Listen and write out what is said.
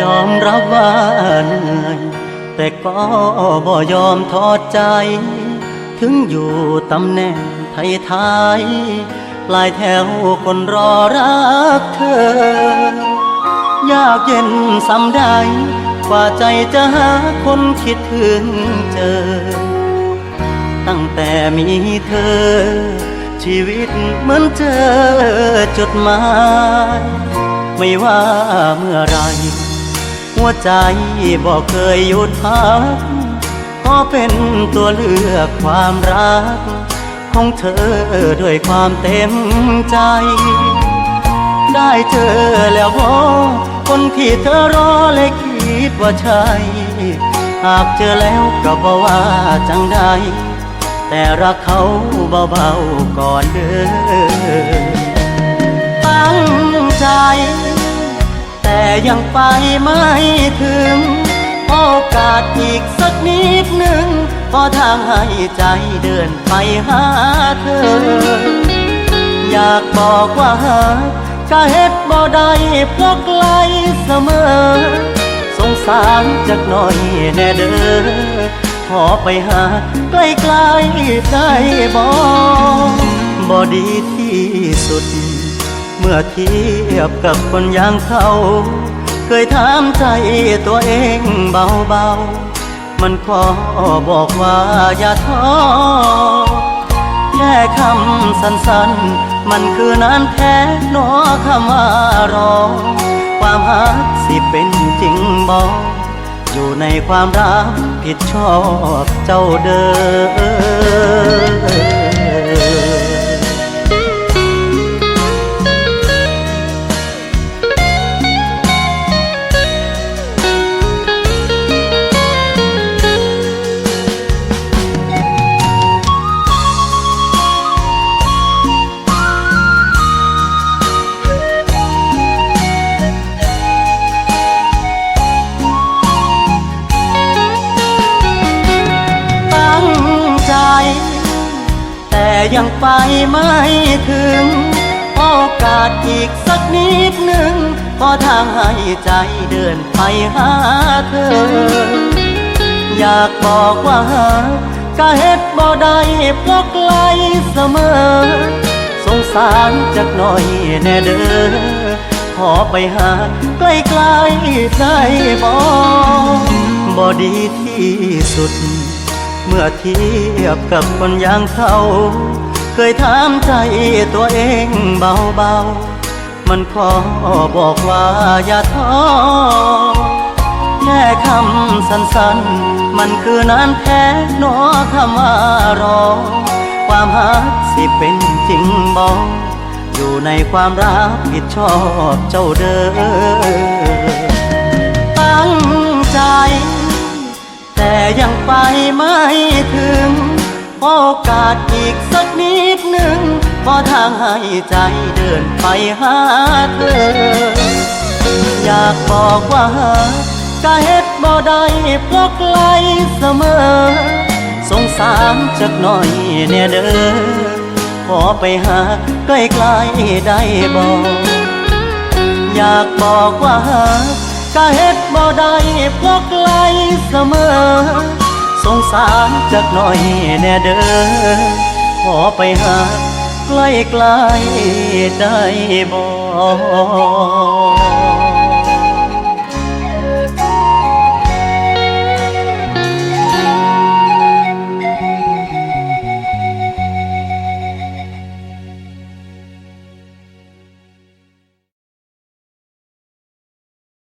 ยอมรับว่าเหนื่อย แต่ก็บ่ยอมทอดใจ ถึงอยู่ตำแหน่งไทยทยๆปลายแถวคนรอรักเธอ ยากเย็นสำใด กว่าใจจะหาคนคิดถึงเจอ ตั้งแต่มีเธอ ชีวิตเหมือนเจอจดหมาย ไม่ว่าเมื่อไร หัวใจบอกเคยหยุดพักขอเป็นตัวเลือกความรัก ของเธอด้วยความเต็มใจ ได้เจอแล้วพอคนที่เธอรอและคิดว่าใช่ หากเจอแล้วก็บอกว่าจังใดแต่รักเขาเบาๆก่อนเด้อตั้งใจ แต่ยังไปไม่ถึง โอกาสอีกสักนิดหนึ่งพอทางให้ใจเดินไปหาเธอ อยากบอกว่าหา กะเฮ็ดบ่ได้เพราะไกลเสมอ สงสารจักหน่อยแน่เด้อขอไปหาใกล้ๆได้บ่บ่ดีที่สุด เมื่อเทียบกับคนอย่างเขาเคยถามใจตัวเองเบาๆ มันขอบอกว่าอย่าท้อ ค่คำสั้นๆ มันคือนานแท้นอคำว่ารอ ความหักสิเป็นจริงบอกอยู่ในความรักผิดชอบเจ้าเดิม ยังไปไม่ถึง โอกาสอีกสักนิดหนึ่งพอทางให้ใจเดินไปหาเธอ อยากบอกว่าหากะเฮ็ดบ่ได้เพราะไกลเสมอ สงสารจักหน่อยแน่เด้อขอไปหาใกล้ๆได้บ่บ่ดีที่สุด เมื่อเทียบกับคนอย่างเขา เคยถามใจตัวเองเบาๆ มันขอบอกว่าอย่าท้อแค่คำสั้นๆ มันคือนานแท้หนอคำว่ารอ ความหักสิเป็นจริงบอก อยู่ในความรักผิดชอบเจ้าเด้อตั้งใจ แต่ยังไปไม่ถึง โอกาสอีกสักนิดหนึ่งพอทางให้ใจเดินไปหาเธอ อยากบอกว่าหากะเฮ็ดบ่ได้เพราะไกลเสมอ สงสารจักหน่อยแน่เด้อขอไปหาใกล้ๆได้บ่อยากบอกว่าหากะเฮ็ดบ่ได้เพราะไกลเสมอ สงสารจักหน่อยแน่เด้อขอไปหาใกล้ๆได้บ่